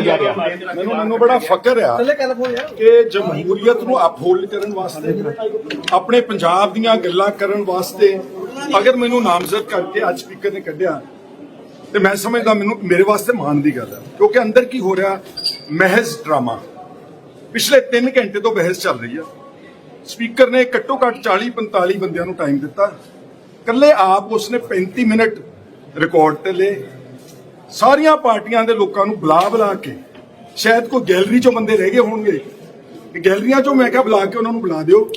ਜਾ ਰਿਹਾ। ਮੈਨੂੰ ਮੈਨੂੰ ਬੜਾ ਫਕਰ ਆ ਕਿ ਜਮਹੂਰੀਅਤ ਨੂੰ ਅਪਹੋਲਡ ਕਰਨ ਵਾਸਤੇ ਆਪਣੇ ਪੰਜਾਬ ਦੀਆਂ ਗੱਲਾਂ ਕਰਨ ਵਾਸਤੇ ਅਗਰ ਮੈਨੂੰ ਨਾਮਜ਼ਦ ਕਰਕੇ ਅੱਜ ਸਪੀਕਰ ਨੇ ਕੱਢਿਆ ਤੇ ਮੈਂ ਸਮਝਦਾ ਮੈਨੂੰ ਮੇਰੇ ਵਾਸਤੇ ਮਾਣ ਦੀ ਗੱਲ ਹੈ ਕਿਉਂਕਿ ਅੰਦਰ ਕੀ ਹੋ ਰਿਹਾ? ਮਹਿਜ਼ ਡਰਾਮਾ। ਪਿਛਲੇ 3 ਘੰਟੇ ਤੋਂ ਬਹਿਸ ਚੱਲ ਰਹੀ ਆ। ਸਪੀਕਰ ਨੇ ਘੱਟੋ ਘੱਟ 40 45 ਬੰਦਿਆਂ ਨੂੰ ਟਾਈਮ ਦਿੱਤਾ। ਕੱਲੇ ਆਪ ਉਸਨੇ 35 ਮਿੰਟ ਰਿਕਾਰਡ ਤੇ ਲਏ। ਸਾਰੀਆਂ ਪਾਰਟੀਆਂ ਦੇ ਲੋਕਾਂ ਨੂੰ ਬੁਲਾ ਬੁਲਾ ਕੇ, ਸ਼ਾਇਦ ਕੋਈ ਗੈਲਰੀ ਚੋਂ ਬੰਦੇ ਰਹਿ ਗਏ ਹੋਣਗੇ ਕਿ ਗੈਲਰੀਆਂ ਚੋਂ ਮੈਂ ਕਿਹਾ ਬੁਲਾ ਕੇ ਉਹਨਾਂ ਨੂੰ ਬੁਲਾ ਦਿਓ,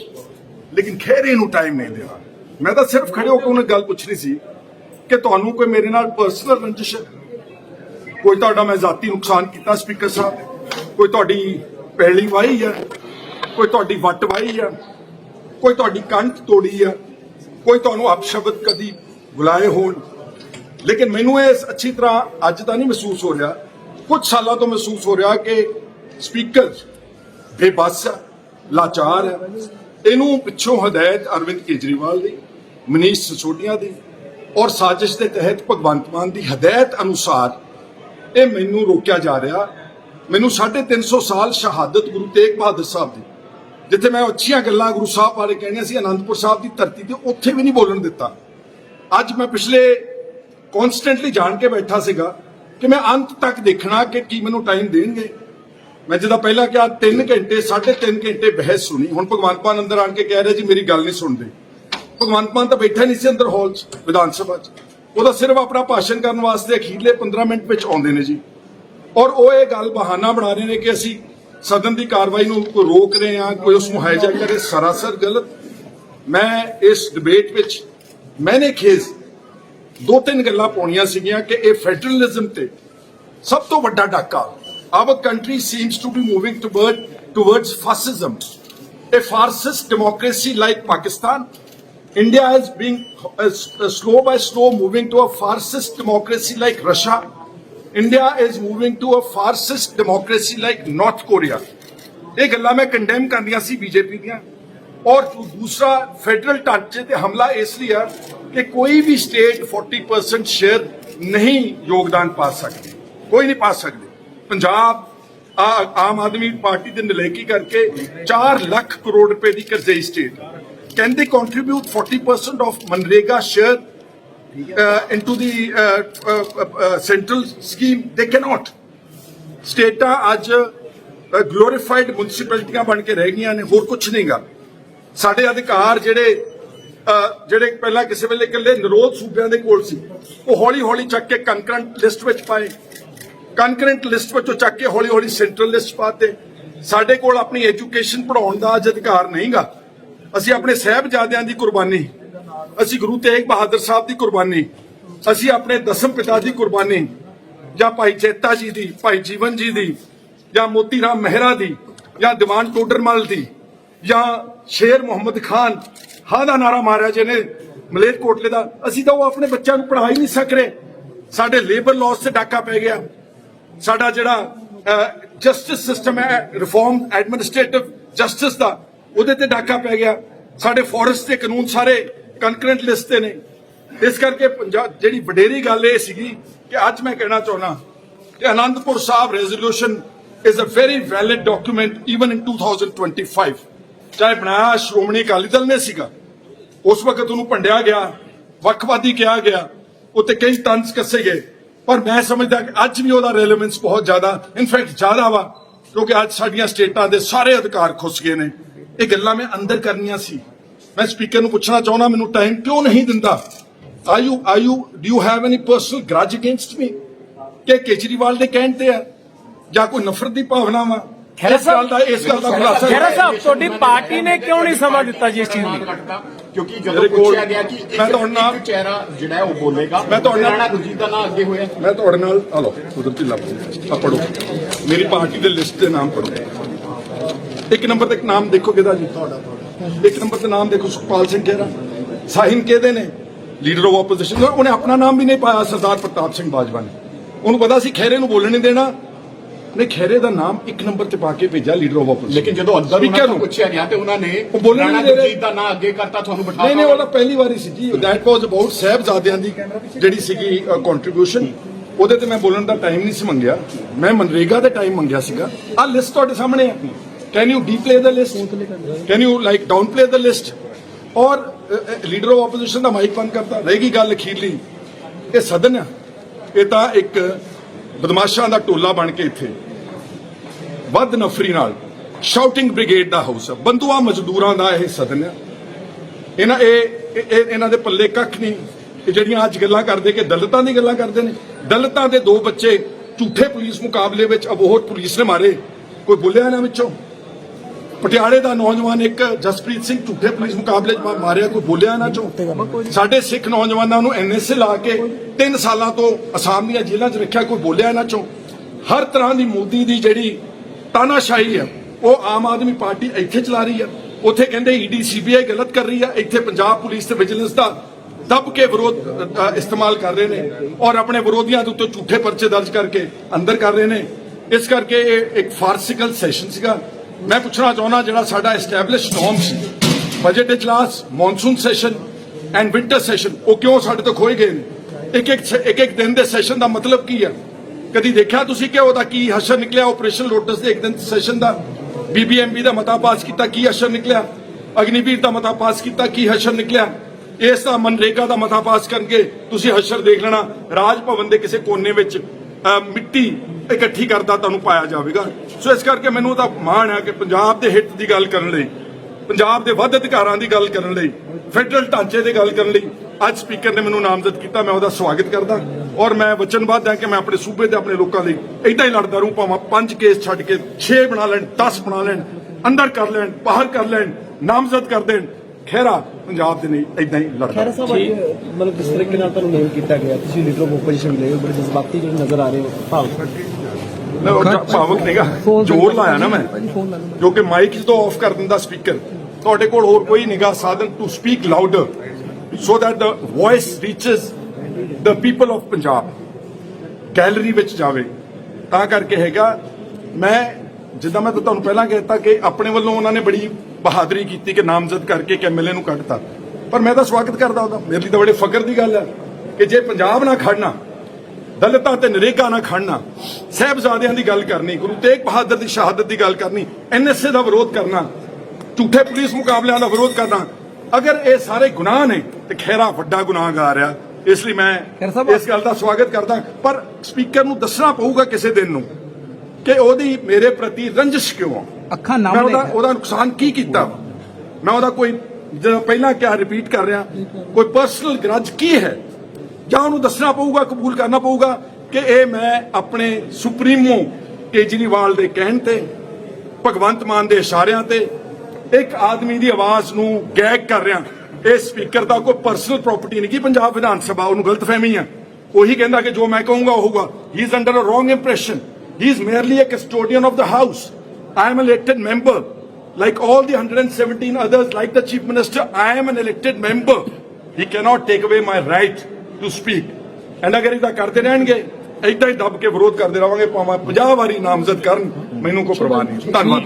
ਲੇਕਿਨ ਖੈਰੇ ਨੂੰ ਟਾਈਮ ਨਹੀਂ ਦੇਣਾ। ਮੈਂ ਤਾਂ ਸਿਰਫ ਖੜੇ ਹੋ ਕੇ ਉਹਨੂੰ ਗੱਲ ਪੁੱਛਣੀ ਸੀ ਕਿ ਤੁਹਾਨੂੰ ਕੋਈ ਮੇਰੇ ਨਾਲ ਪਰਸਨਲ ਰੰਜਿਸ਼ ਹੈ? ਕੋਈ ਤੁਹਾਡਾ ਮੈਂ ਜ਼ਾਤੀ ਨੁਕਸਾਨ ਕੀਤਾ ਸਪੀਕਰ ਸਾਹਿਬ? ਕੋਈ ਤੁਹਾਡੀ ਪੈਲੀ ਵਾਹੀ ਹੈ? ਕੋਈ ਤੁਹਾਡੀ ਵੱਟ ਵਾਹੀ ਹੈ? ਕੋਈ ਤੁਹਾਡੀ ਕੰਠ ਤੋੜੀ ਹੈ? ਕੋਈ ਤੁਹਾਨੂੰ ਅਪਸ਼ਬਦ ਕਦੀ ਬੁਲਾਏ ਹੋਣ? ਲੇਕਿਨ ਮੈਨੂੰ ਇਹ ਅੱਛੀ ਤਰ੍ਹਾਂ ਅੱਜ ਤਾਂ ਨਹੀਂ ਮਹਿਸੂਸ ਹੋ ਰਿਹਾ। ਕੁਝ ਸਾਲਾਂ ਤੋਂ ਮਹਿਸੂਸ ਹੋ ਰਿਹਾ ਕਿ ਸਪੀਕਰ ਬੇਬਸ ਹੈ ਲਾਚਾਰ ਹੈ ਇਹਨੂੰ ਪਿੱਛੋਂ ਹਦਾਇਤ ਅਰਵਿੰਦ ਕੇਜਰੀਵਾਲ ਦੀ, ਮਨੀਸ਼ ਸਸੋਡੀਆ ਦੀ ਔਰ ਸਾਜ਼ਿਸ਼ ਦੇ ਤਹਿਤ ਭਗਵੰਤ ਮਾਨ ਦੀ ਹਦਾਇਤ ਅਨੁਸਾਰ ਇਹ ਮੈਨੂੰ ਰੋਕਿਆ ਜਾ ਰਿਹਾ। ਮੈਨੂੰ 350 ਸਾਲ ਸ਼ਹਾਦਤ ਗੁਰੂ ਤੇਗ ਬਹਾਦਰ ਸਾਹਿਬ ਦੀ, ਜਿੱਥੇ ਮੈਂ ਅੱਛੀਆਂ ਗੱਲਾਂ ਗੁਰੂ ਸਾਹਿਬ ਬਾਰੇ ਕਹਿਣੀਆਂ ਸੀ, ਅਨੰਦਪੁਰ ਸਾਹਿਬ ਦੀ ਧਰਤੀ ਤੇ ਉੱਥੇ ਵੀ ਨਹੀਂ ਬੋਲਣ ਦਿੱਤਾ। ਅੱਜ ਮੈਂ ਪਿਛਲੇ ਕਨਸਟੈਂਟਲੀ ਜਾਣ ਕੇ ਬੈਠਾ ਸੀਗਾ ਕਿ ਮੈਂ ਅੰਤ ਤੱਕ ਦੇਖਣਾ ਕਿ ਕੀ ਮੈਨੂੰ ਟਾਈਮ ਦੇਣਗੇ। ਮੈਂ ਜਿਹਦਾ ਪਹਿਲਾਂ ਕਿਹਾ 3 ਘੰਟੇ 3.5 ਘੰਟੇ ਬਹਿਸ ਸੁਣੀ। ਹੁਣ ਭਗਵੰਤ ਮਾਨ ਅੰਦਰ ਆਣ ਕੇ ਕਹਿ ਰਿਹਾ, ਜੀ, ਮੇਰੀ ਗੱਲ ਨਹੀਂ ਸੁਣਦੇ। ਭਗਵੰਤ ਮਾਨ ਤਾਂ ਬੈਠਾ ਨਹੀਂ ਸੀ ਅੰਦਰ ਹਾਲ 'ਚ, ਵਿਧਾਨ ਸਭਾ 'ਚ। ਉਹਦਾ ਸਿਰਫ ਆਪਣਾ ਭਾਸ਼ਣ ਕਰਨ ਵਾਸਤੇ ਅਖੀਰਲੇ 15 ਮਿੰਟ ਵਿੱਚ ਆਉਂਦੇ ਨੇ ਜੀ। ਔਰ ਉਹ ਇਹ ਗੱਲ ਬਹਾਨਾ ਬਣਾ ਰਹੇ ਨੇ ਕਿ ਅਸੀਂ ਸਦਨ ਦੀ ਕਾਰਵਾਈ ਨੂੰ ਕੋਈ ਰੋਕ ਰਹੇ ਹਾਂ, ਕੋਈ ਉਸ ਨੂੰ ਹਾਈਜੈਕ ਕਰੇ। ਸਰਾਸਰ ਗਲਤ। ਮੈਂ ਇਸ ਡਿਬੇਟ ਵਿੱਚ ਮੈਨੇ ਖੇਜ਼ ਦੋ ਤਿੰਨ ਗੱਲਾਂ ਪਾਉਣੀਆਂ ਸੀਗੀਆਂ ਕਿ ਇਹ ਫੈਡਰਲਿਜ਼ਮ ਤੇ ਸਭ ਤੋਂ ਵੱਡਾ ਡਾਕਾ our country seems to be moving toward towards fascism a fascist democracy like Pakistan. India is being uh, uh, slow by slow moving to a fascist democracy like Russia. India is moving to a fascist democracy like North Korea. ਇਹ ਗੱਲਾਂ ਮੈਂ condemn ਕਰਨੀਆਂ ਸੀ BJP ਦੀਆਂ ਔਰ ਦੂਸਰਾ, federal ਢਾਂਚੇ ਤੇ ਹਮਲਾ ਇਸ ਲਈ ਆ ਕਿ ਕੋਈ ਵੀ ਸਟੇਟ 40% ਸ਼ੇਅਰ ਨਹੀਂ ਯੋਗਦਾਨ ਪਾ ਸਕਦੀ। ਕੋਈ ਨਹੀਂ ਪਾ ਸਕਦੀ। ਪੰਜਾਬ ਆਮ ਆਦਮੀ ਪਾਰਟੀ ਦੇ ਨਲੇਕੀ ਕਰਕੇ 4 ਲੱਖ ਕਰੋੜ ਰੁਪਏ ਦੀ ਕਰਜ਼ੇ state can they. Contribute 40% of MNREGA share into the central scheme they cannot ਸਟੇਟਾਂ ਅੱਜ ਗਲੋਰੀਫਾਈਡ ਮਿਊਨਿਸਪੈਲਿਟੀਆਂ ਬਣ ਕੇ ਰਹਿ ਗਈਆਂ ਨੇ। ਹੋਰ ਕੁਝ ਨਹੀਂਗਾ। ਸਾਡੇ ਅਧਿਕਾਰ ਜਿਹੜੇ ਜਿਹੜੇ ਪਹਿਲਾਂ ਕਿਸੇ ਵੇਲੇ ਇਕੱਲੇ ਨਿਰੋਧ ਸੂਬਿਆਂ ਦੇ ਕੋਲ ਸੀ, ਉਹ ਹੌਲੀ ਹੌਲੀ ਚੱਕ ਕੇ ਕੰਕਰੈਂਟ ਲਿਸਟ ਵਿੱਚ ਪਾਏ। ਕੰਕਰੈਂਟ ਲਿਸਟ ਵਿੱਚੋਂ ਚੱਕ ਕੇ ਹੌਲੀ ਹੌਲੀ ਸੈਂਟਰਲ ਲਿਸਟ ਪਾਤੇ। ਸਾਡੇ ਕੋਲ ਆਪਣੀ ਐਜੂਕੇਸ਼ਨ ਪੜਾਉਣ ਦਾ ਅੱਜ ਅਧਿਕਾਰ ਨਹੀਂਗਾ। ਅਸੀਂ ਆਪਣੇ ਸਹਿਬਜ਼ਾਦਿਆਂ ਦੀ ਕੁਰਬਾਨੀ, ਅਸੀਂ ਗੁਰੂ ਤੇਗ ਬਹਾਦਰ ਸਾਹਿਬ ਦੀ ਕੁਰਬਾਨੀ, ਅਸੀਂ ਆਪਣੇ ਦਸਮ ਪਿਤਾ ਦੀ ਕੁਰਬਾਨੀ, ਜਾਂ ਭਾਈ ਚੇਤਾ ਜੀ ਦੀ, ਭਾਈ ਜੀਵਨ ਜੀ ਦੀ, ਜਾਂ ਮੋਤੀ ਰਾਮ ਮਹਿਰਾ ਦੀ, ਜਾਂ ਦੀਵਾਨ ਟੋਡਰਮਲ ਦੀ ਜਾਂ ਸ਼ੇਰ ਮੁਹੰਮਦ ਖਾਨ, ਹਾਂ ਦਾ ਨਾਰਾ ਮਾਰਿਆ ਜਿਹਨੇ ਮਲੇਰਕੋਟਲੇ ਦਾ, ਅਸੀਂ ਤਾਂ ਉਹ ਆਪਣੇ ਬੱਚਿਆਂ ਨੂੰ ਪੜ੍ਹਾ ਹੀ ਨਹੀਂ ਸਕ ਰਹੇ। ਸਾਡੇ ਲੇਬਰ ਲਾਅਸ ਤੇ ਡਾਕਾ ਪੈ ਗਿਆ। ਸਾਡਾ ਜਿਹੜਾ ਜਸਟਿਸ ਸਿਸਟਮ ਹੈ ਰਿਫਾਰਮ ਐਡਮਿਨਿਸਟ੍ਰੇਟਿਵ ਜਸਟਿਸ ਦਾ, ਉਹਦੇ ਤੇ ਡਾਕਾ ਪੈ ਗਿਆ। ਸਾਡੇ ਫੋਰੈਸਟ ਦੇ ਕਾਨੂੰਨ ਸਾਰੇ ਕੰਕਰੈਂਟ ਲਿਸਟ ਤੇ ਨੇ। ਇਸ ਕਰਕੇ ਪੰਜਾਬ, ਜਿਹੜੀ ਵਡੇਰੀ ਗੱਲ ਇਹ ਸੀਗੀ ਕਿ ਅੱਜ ਮੈਂ ਕਹਿਣਾ ਚਾਹੁੰਦਾ ਕਿ Anandpur Sahib resolution is a very valid document even in 2025 ਚਾਹੇ ਬਣਾਇਆ ਸ਼੍ਰੋਮਣੀ ਅਕਾਲੀ ਦਲ ਨੇ ਸੀਗਾ, ਉਸ ਵਕਤ ਉਹਨੂੰ ਭੰਡਿਆ ਗਿਆ, ਵੱਖਵਾਦੀ ਕਿਹਾ ਗਿਆ, ਉੱਤੇ ਕਈ ਤੰਜ ਕੱਸੇ ਗਏ, ਪਰ ਮੈਂ ਸਮਝਦਾ ਕਿ ਅੱਜ ਵੀ ਉਹਦਾ ਰੈਲੇਵੈਂਸ ਬਹੁਤ ਜ਼ਿਆਦਾ ਇਨਫੈਕਟ ਜ਼ਿਆਦਾ ਵਾ, ਕਿਉਂਕਿ ਅੱਜ ਸਾਡੀਆਂ ਸਟੇਟਾਂ ਦੇ ਸਾਰੇ ਅਧਿਕਾਰ ਖੁੱਸ ਗਏ ਨੇ। ਇਹ ਗੱਲਾਂ ਮੈਂ ਅੰਦਰ ਕਰਨੀਆਂ ਸੀ। ਮੈਂ ਸਪੀਕਰ ਨੂੰ ਪੁੱਛਣਾ ਚਾਹੁੰਦਾ, ਮੈਨੂੰ ਟਾਈਮ ਕਿਉਂ ਨਹੀਂ ਦਿੰਦਾ? Are you are you do you have any personal grudge against me ਕਿ ਕੇਜਰੀਵਾਲ ਦੇ ਕਹਿਣ ਤੇ ਆ, ਜਾਂ ਕੋਈ ਨਫ਼ਰਤ ਦੀ ਭਾਵਨਾ ਵਾ? ਇਸ ਗੱਲ ਦਾ ਇਸ ਗੱਲ ਦਾ ਖੁਲਾਸਾ ਖਹਿਰਾ ਸਾਹਿਬ ਤੁਹਾਡੀ ਪਾਰਟੀ ਨੇ ਕਿਉਂ ਨਹੀਂ ਸਮਾਂ ਦਿੱਤਾ ਜੀ ਇਸ ਚੀਜ਼ ਲਈ ਕਿਉਂਕਿ ਮੇਰੇ ਜਦੋਂ ਕੋਲ- ਪੁੱਛਿਆ ਗਿਆ ਕਿ ਇੱਕ ਮੈਂ ਤੁਹਾਡੇ ਨਾਲ- ਇੱਕ ਚਿਹਰਾ ਜਿਹੜਾ ਹੈ ਉਹ ਬੋਲੇਗਾ ਮੈਂ ਤੁਹਾਡੇ ਨਾਲ- ਰਾਣਾ ਗੁਰਜੀਤ ਦਾ ਨਾਂ ਅੱਗੇ ਹੋਇਆ। ਮੈਂ ਤੁਹਾਡੇ ਨਾਲ ਹਲੋ ਕੁਦਰਤੀ ਲੱਭ ਆ ਪੜੋ ਮੇਰੀ ਪਾਰਟੀ ਦੇ ਲਿਸਟ ਦੇ ਨਾਮ ਪੜੋ ਇੱਕ ਨੰਬਰ ਤੇ ਇੱਕ ਨਾਮ ਦੇਖੋ ਕਿਹਦਾ ਜੀ। ਤੁਹਾਡਾ ਇੱਕ ਨੰਬਰ ਤੇ ਨਾਮ ਦੇਖੋ ਸੁਖਪਾਲ ਸਿੰਘ ਖਹਿਰਾ। ਸਾഹിਨ ਕਿਹਦੇ ਨੇ? ਲੀਡਰ ਆਫ ਆਪੋਜੀਸ਼ਨ ਉਹਨੇ ਆਪਣਾ ਨਾਮ ਵੀ ਨਹੀਂ ਪਾਇਆ ਸਰਦਾਰ ਪ੍ਰਤਾਪ ਸਿੰਘ ਬਾਜਵਾ ਨੇ। ਉਹਨੂੰ ਪਤਾ ਸੀ ਖਹਿਰੇ ਨੂੰ ਬੋਲਣ ਨਹੀਂ ਦੇਣਾ। ਨੇ ਖਹਿਰੇ ਦਾ ਨਾਮ ਇੱਕ ਨੰਬਰ ਤੇ ਪਾ ਕੇ ਭੇਜਿਆ ਲੀਡਰ ਆਫ ਆਪੋਜੀਸ਼ਨ ਲੇਕਿਨ ਜਦੋਂ ਅੰਦਰ ਉਹਨਾਂ ਨੂੰ। ਪੁੱਛਿਆ ਗਿਆ ਤੇ ਉਹਨਾਂ ਨੇ ਰਾਣਾ। ਗੁਰਜੀਤ ਦਾ ਨਾਂ ਅੱਗੇ ਕਰਤਾ ਤੁਹਾਨੂੰ ਬਿਠਾ ਨਹੀਂ ਨਹੀਂ ਉਹਦਾ ਪਹਿਲੀ ਵਾਰੀ ਸੀ ਜੀ। ਦੈਟ ਵਾਸ ਅਬਾਊਟ ਸਾਹਿਬਜ਼ਾਦਿਆਂ ਦੀ ਜਿਹੜੀ ਸੀਗੀ ਕੰਟਰੀਬਿਊਸ਼ਨ ਉਹਦੇ ਤੇ ਮੈਂ ਬੋਲਣ ਦਾ ਟਾਈਮ ਨਹੀਂ ਸੀ ਮੰਗਿਆ। ਮੈਂ ਮਨਰੇਗਾ ਦੇ ਟਾਈਮ ਮੰਗਿਆ ਸੀਗਾ। ਆ ਲਿਸਟ ਤੁਹਾਡੇ ਸਾਹਮਣੇ ਹੈ can you downplay the list can you like downplay the list or leader of opposition the mic ਬੰਦ ਕਰਤਾ। ਰਹੇਗੀ ਗੱਲ ਅਖੀਰਲੀ ਇਹ ਸਦਨ ਆ। ਇਹ ਤਾਂ ਇੱਕ ਬਦਮਾਸ਼ਾਂ ਦਾ ਟੋਲਾ ਬਣ ਕੇ ਇੱਥੇ। ਵੱਧ ਨਫਰੀ ਨਾਲ ਸ਼ਾਊਟਿੰਗ ਬ੍ਰਿਗੇਡ ਦਾ ਹਾਊਸ ਆ। ਬੰਦੂਆ ਮਜ਼ਦੂਰਾਂ ਦਾ ਇਹ ਸਦਨ ਆ। ਇਹਨਾਂ ਇਹ ਇਹਨਾਂ ਦੇ ਪੱਲੇ ਕੱਖ ਨਹੀਂ। ਇਹ ਜਿਹੜੀਆਂ ਅੱਜ ਗੱਲਾਂ ਕਰਦੇ ਕਿ ਦਲਿਤਾਂ ਦੀ ਗੱਲਾਂ ਕਰਦੇ ਨੇ। ਦਲਿਤਾਂ ਦੇ ਦੋ ਬੱਚੇ ਝੂਠੇ ਪੁਲਿਸ ਮੁਕਾਬਲੇ ਵਿੱਚ ਅਬੋਹਰ ਪੁਲਿਸ ਨੇ ਮਾਰੇ। ਕੋਈ ਬੋਲਿਆ ਇਹਨਾਂ ਵਿੱਚੋਂ? ਪਟਿਆਲੇ ਦਾ ਨੌਜਵਾਨ ਇੱਕ ਜਸਪ੍ਰੀਤ ਸਿੰਘ ਝੂਠੇ ਪੁਲਿਸ ਮੁਕਾਬਲੇ 'ਚ ਮਾਰਿਆ। ਕੋਈ ਬੋਲਿਆ ਇਹਨਾਂ ਚੋਂ? ਸਾਡੇ ਸਿੱਖ ਨੌਜਵਾਨਾਂ ਨੂੰ ਐਨਐਸਏ ਲਾ ਕੇ 3 ਸਾਲਾਂ ਤੋਂ ਅਸਾਮ ਦੀਆਂ ਜੇਲ੍ਹਾਂ 'ਚ ਰੱਖਿਆ। ਕੋਈ ਬੋਲਿਆ ਇਹਨਾਂ ਚੋਂ? ਹਰ ਤਰ੍ਹਾਂ ਦੀ ਮੋਦੀ ਦੀ ਜਿਹੜੀ ਤਾਨਾਸ਼ਾਹੀ ਹੈ। ਉਹ ਆਮ ਆਦਮੀ ਪਾਰਟੀ ਇੱਥੇ ਚਲਾ ਰਹੀ ਹੈ। ਉੱਥੇ ਕਹਿੰਦੇ ਈਡੀ, ਸੀਬੀਆਈ ਗਲਤ ਕਰ ਰਹੀ ਹੈ। ਇੱਥੇ ਪੰਜਾਬ ਪੁਲਿਸ ਤੇ ਵਿਜੀਲੈਂਸ ਦਾ ਦੱਬ ਕੇ ਵਿਰੋਧ ਇਸਤੇਮਾਲ ਕਰ ਰਹੇ ਨੇ ਔਰ ਆਪਣੇ ਵਿਰੋਧੀਆਂ ਦੇ ਉੱਤੇ ਝੂਠੇ ਪਰਚੇ ਦਰਜ ਕਰਕੇ ਅੰਦਰ ਕਰ ਰਹੇ ਨੇ। ਇਸ ਕਰਕੇ ਇਹ ਇੱਕ ਫਾਰਸੀਕਲ ਸੈਸ਼ਨ ਸੀਗਾ। ਮੈਂ ਪੁੱਛਣਾ ਚਾਹੁੰਦਾ ਜਿਹੜਾ ਸਾਡਾ ਐਸਟੈਬਲਿਸ਼ ਨੋਰਮ ਸੀ। ਬਜਟ ਇਜਲਾਸ monsoon session and winter session ਉਹ ਕਿਉਂ ਸਾਡੇ ਤੋਂ ਖੋਏ ਗਏ ਨੇ? ਇੱਕ ਇੱਕ ਇੱਕ ਇੱਕ ਦਿਨ ਦੇ ਸੈਸ਼ਨ ਦਾ ਮਤਲਬ ਕੀ ਹੈ? ਕਦੀ ਦੇਖਿਆ ਤੁਸੀਂ ਕਿ ਉਹਦਾ ਕੀ ਹਸ਼ਰ ਨਿਕਲਿਆ? ਆਪਰੇਸ਼ਨ ਲੋਟਸ ਦੇ ਇੱਕ ਦਿਨ ਸੈਸ਼ਨ ਦਾ ਬੀਬੀਐਮਬੀ ਦਾ ਮਤਾ ਪਾਸ ਕੀਤਾ, ਕੀ ਹਸ਼ਰ ਨਿਕਲਿਆ? ਅਗਨੀਵੀਰ ਦਾ ਮਤਾ ਪਾਸ ਕੀਤਾ, ਕੀ ਹਸ਼ਰ ਨਿਕਲਿਆ? ਇਸ ਦਾ ਮਨਰੇਗਾ ਦਾ ਮਤਾ ਪਾਸ ਕਰਕੇ ਤੁਸੀਂ ਹਸ਼ਰ ਦੇਖ ਲੈਣਾ। ਰਾਜ ਭਵਨ ਦੇ ਕਿਸੇ ਕੋਨੇ ਵਿੱਚ ਮਿੱਟੀ ਇਕੱਠੀ ਕਰਦਾ ਤੁਹਾਨੂੰ ਪਾਇਆ ਜਾਵੇਗਾ। ਸੋ ਇਸ ਕਰਕੇ ਮੈਨੂੰ ਤਾਂ ਮਾਣ ਹੈ ਕਿ ਪੰਜਾਬ ਦੇ ਹਿੱਤ ਦੀ ਗੱਲ ਕਰਨ ਲਈ, ਪੰਜਾਬ ਦੇ ਵੱਧ ਅਧਿਕਾਰਾਂ ਦੀ ਗੱਲ ਕਰਨ ਲਈ, ਫੈਡਰਲ ਢਾਂਚੇ ਦੀ ਗੱਲ ਕਰਨ ਲਈ ਅੱਜ ਸਪੀਕਰ ਨੇ ਮੈਨੂੰ ਨਾਮਜ਼ਦ ਕੀਤਾ। ਮੈਂ ਉਹਦਾ ਸਵਾਗਤ ਕਰਦਾ। ਔਰ ਮੈਂ ਵਚਨਬੱਧ ਹਾਂ ਕਿ ਮੈਂ ਆਪਣੇ ਸੂਬੇ ਤੇ ਆਪਣੇ ਲੋਕਾਂ ਲਈ ਇਦਾਂ ਹੀ ਲੜਦਾ ਰਹੂੰ ਭਾਵੇਂ ਪੰਜ ਕੇਸ ਛੱਡ ਕੇ 6 ਬਣਾ ਲੈਣ 10 ਬਣਾ ਲੈਣ ਅੰਦਰ ਕਰ ਲੈਣ ਬਾਹਰ ਕਰ ਲੈਣ ਨਾਮਜ਼ਦ ਕਰ ਦੇਣ। ਖੈਰਾ ਪੰਜਾਬ ਦੇ ਲਈ ਇਦਾਂ ਹੀ ਲੜਦਾ ਖੈਰ ਸਾਹਿਬ ਮਤਲਬ ਜਿਸ ਤਰੀਕੇ ਨਾਲ ਤੁਹਾਨੂੰ ਨੇਮ ਕੀਤਾ ਗਿਆ? ਤੁਸੀਂ ਲੀਡਰ ਆਫ ਆਪੋਜੀਸ਼ਨ ਮਿਲੇ ਹੋ ਬੜੇ ਜਜ਼ਬਾਤੀ ਜਿਹੜੇ ਨਜ਼ਰ ਆ ਰਹੇ ਹੋ ਭਾਵ ਮੈਂ ਉਹ ਜਾ- ਭਾਵੁਕ ਨਹੀਂਗਾ ਜ਼ੋਰ ਲਾਇਆ ਨਾ ਮੈਂ। ਜੋ ਕਿ ਮਾਈਕ ਜਦੋਂ ਆਫ ਕਰ ਦਿੰਦਾ ਸਪੀਕਰ ਤੁਹਾਡੇ ਕੋਲ ਹੋਰ ਕੋਈ ਨਿਗਾ ਸਾਧਨ to speak louder so that the voice reaches the people of Punjab gallery ਵਿੱਚ ਜਾਵੇ। ਤਾਂ ਕਰਕੇ ਹੈਗਾ, ਮੈਂ ਜਿੱਦਾਂ ਮੈਂ ਤੁਹਾਨੂੰ ਪਹਿਲਾਂ ਕਹਿਤਾ ਕਿ ਆਪਣੇ ਵੱਲੋਂ ਉਹਨਾਂ ਨੇ ਬੜੀ ਬਹਾਦਰੀ ਕੀਤੀ ਕਿ ਨਾਮਜ਼ਦ ਕਰਕੇ ਕਿ ਐਮਐਲਏ ਨੂੰ ਕੱਢਤਾ। ਪਰ ਮੈਂ ਤਾਂ ਸਵਾਗਤ ਕਰਦਾ ਉਹਦਾ। ਮੇਰੇ ਲਈ ਤਾਂ ਬੜੇ ਫਖਰ ਦੀ ਗੱਲ ਹੈ ਕਿ ਜੇ ਪੰਜਾਬ ਨਾਲ ਖੜਨਾ, ਦਲਿਤਾਂ ਤੇ ਨਰੇਗਾ ਨਾਲ ਖੜਨਾ, ਸਹਿਬਜ਼ਾਦਿਆਂ ਦੀ ਗੱਲ ਕਰਨੀ, ਗੁਰੂ ਤੇਗ ਬਹਾਦਰ ਦੀ ਸ਼ਹਾਦਤ ਦੀ ਗੱਲ ਕਰਨੀ ਐਨਐਸਏ ਦਾ ਵਿਰੋਧ ਕਰਨਾ, ਝੂਠੇ ਪੁਲਿਸ ਮੁਕਾਬਲਿਆਂ ਦਾ ਵਿਰੋਧ ਕਰਨਾ, ਅਗਰ ਇਹ ਸਾਰੇ ਗੁਨਾਹ ਨੇ, ਤੇ ਖੈਰਾ ਵੱਡਾ ਗੁਨਾਹਗਾਰ ਆ। ਇਸ ਲਈ ਮੈਂ ਇਸ ਗੱਲ ਦਾ ਸਵਾਗਤ ਕਰਦਾ ਪਰ ਸਪੀਕਰ ਨੂੰ ਦੱਸਣਾ ਪਊਗਾ ਕਿਸੇ ਦਿਨ ਨੂੰ ਕਿ ਉਹਦੀ ਮੇਰੇ ਪ੍ਰਤੀ ਰੰਜਿਸ਼ ਕਿਉਂ ਆ? ਅੱਖਾਂ ਨਮ ਉਹਦਾ ਨੇ ਉਹਦਾ ਨੁਕਸਾਨ ਕੀ ਕੀਤਾ? ਮੈਂ ਉਹਦਾ ਕੋਈ ਜਦੋਂ ਪਹਿਲਾਂ ਕਿਹਾ ਰਿਪੀਟ ਕਰ ਰਿਹਾ। ਕੋਈ ਪਰਸਨਲ ਗਰਜ ਕੀ ਹੈ? ਜਾਂ ਉਹਨੂੰ ਦੱਸਣਾ ਪਊਗਾ ਕਬੂਲ ਕਰਨਾ ਪਊਗਾ ਕਿ ਇਹ ਮੈਂ ਆਪਣੇ ਸੁਪਰੀਮੋ ਕੇਜਰੀਵਾਲ ਦੇ ਕਹਿਣ ਤੇ ਭਗਵੰਤ ਮਾਨ ਦੇ ਇਸ਼ਾਰਿਆਂ ਤੇ ਇੱਕ ਆਦਮੀ ਦੀ ਆਵਾਜ਼ ਨੂੰ ਗੈਗ ਕਰ ਰਿਹਾ। ਇਹ ਸਪੀਕਰ ਦਾ ਕੋਈ ਪਰਸਨਲ ਪ੍ਰਾਪਰਟੀ ਨਹੀਂ। ਕਿ ਪੰਜਾਬ ਵਿਧਾਨ ਸਭਾ ਉਹਨੂੰ ਗਲਤਫਹਿਮੀ ਆ? ਉਹੀ ਕਹਿੰਦਾ ਕਿ ਜੋ ਮੈਂ ਕਹੂੰਗਾ ਉਹ ਹੋਊਗਾ। He is under a wrong impression he is merely a custodian of the house I am an elected. Like all the 117 others, like the Chief Minister, I am an elected member. He cannot take away my right to speak. And ਅਗਰ ਇਹਦਾ ਕਰਦੇ ਰਹਿਣਗੇ ਏਦਾਂ ਹੀ ਦੱਬ ਕੇ ਵਿਰੋਧ ਕਰਦੇ ਰਵਾਂਗੇ ਭਾਵੇਂ 50 ਵਾਰੀ ਨਾਮਜ਼ਦ ਕਰਨ ਮੈਨੂੰ ਕੋਈ ਪਰਵਾਹ ਨਹੀਂ। ਧੰਨਵਾਦ।